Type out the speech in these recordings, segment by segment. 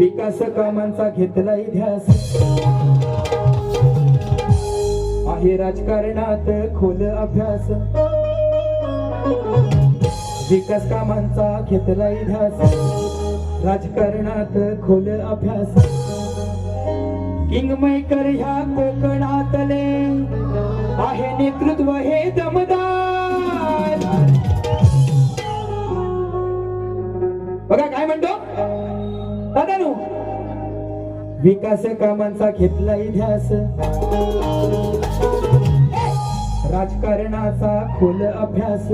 विकास कामांचा घेतलाय ध्यास. आहे राजकारणात खोल अभ्यास. विकास कामांचा घेतलाय ध्यास. राजकारणात खोल अभ्यास. किंगमेकर ह्या कोकणातले आहे नेतृत्व हे दमदार. बघा काय म्हणतो? दादानू विकास कामांचा घेतलाय ध्यास राजकारणाचा खोल अभ्यास.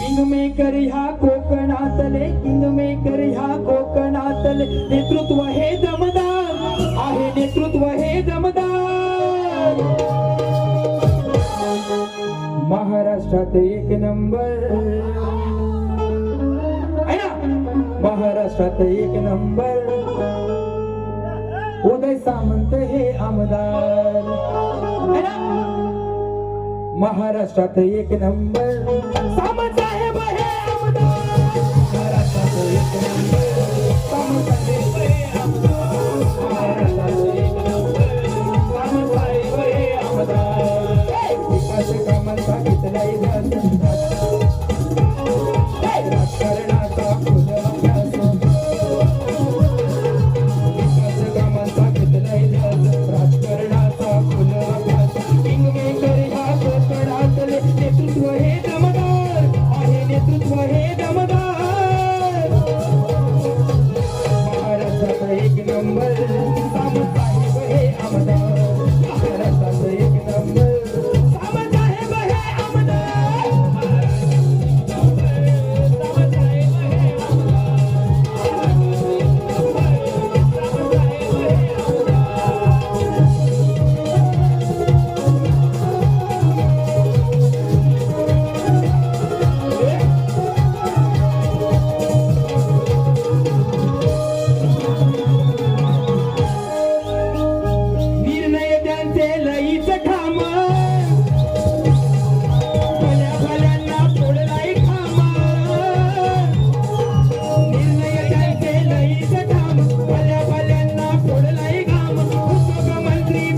किंगमेकर ह्या कोकणातले किंगमेकर ह्या कोकणातले नेतृत्व हे दमदार आहे नेतृत्व हे दमदार. महाराष्ट्रात एक नंबर. महाराष्ट्रात एक नंबर. उदय सामंत हे आमदार. महाराष्ट्रात एक नंबर. सामंत साहेब हे आमदार. महाराष्ट्रात एक नंबर सामंत साहेब हे विकास कामांचा घेतलाय.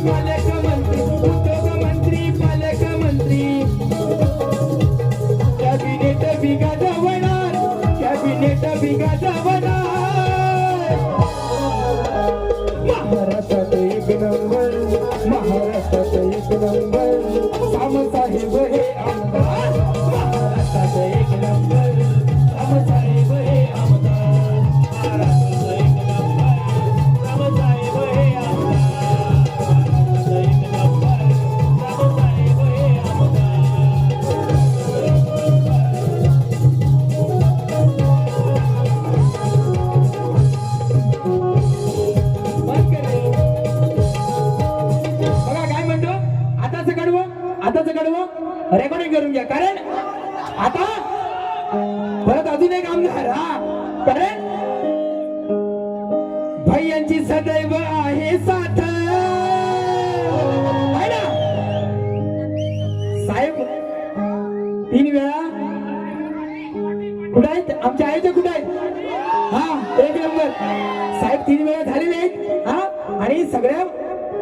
मंत्री पालक मंत्री मंत्री कॅबिनेट बिगा जवणार कॅबिनेट बिगा जवणार कडवं कडवं रेकॉर्डिंग करून घ्या. कारण आता परत अजून एक आमदार हा. कारण भैयांची सदैव आहे साथ. आहे साहेब तीन वेळा. कुठे आहेत? आमच्या आईच्या कुठे आहेत? हा एक नंबर. साहेब तीन वेळा झालेले आहेत. हा आणि सगळ्या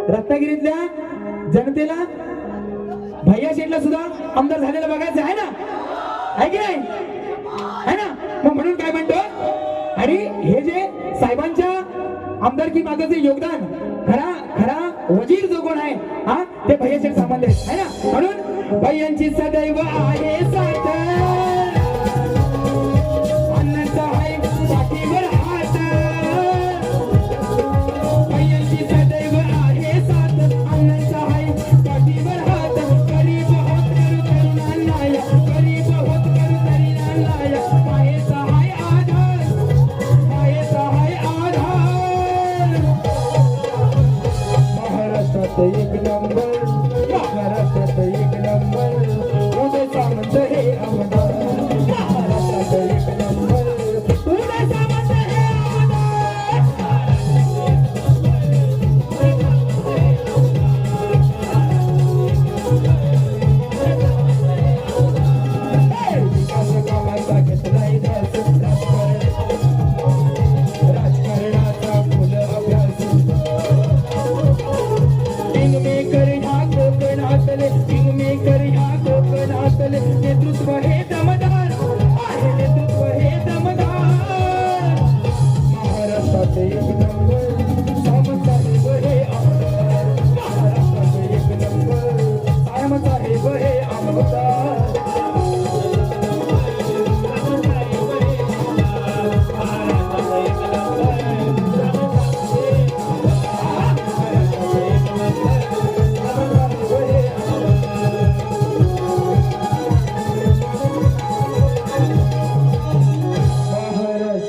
रत्नागिरीतल्या जनतेला साईडला सुद्धा आमदार झालेला बघायचं आहे ना? आहे की नाही? आहे ना? मग म्हणून काय म्हणतो? आणि हे जे साहेबांच्या आमदारकी मागाचे योगदान खरा खरा वजीर जो कोण आहे हा ते भैयाचे संबंध आहे ना? म्हणून भैयांची सदैव आहे साथ.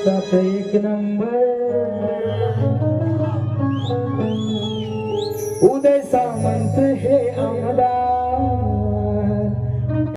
सात एक नंबर. उदय सामंत हे आमदार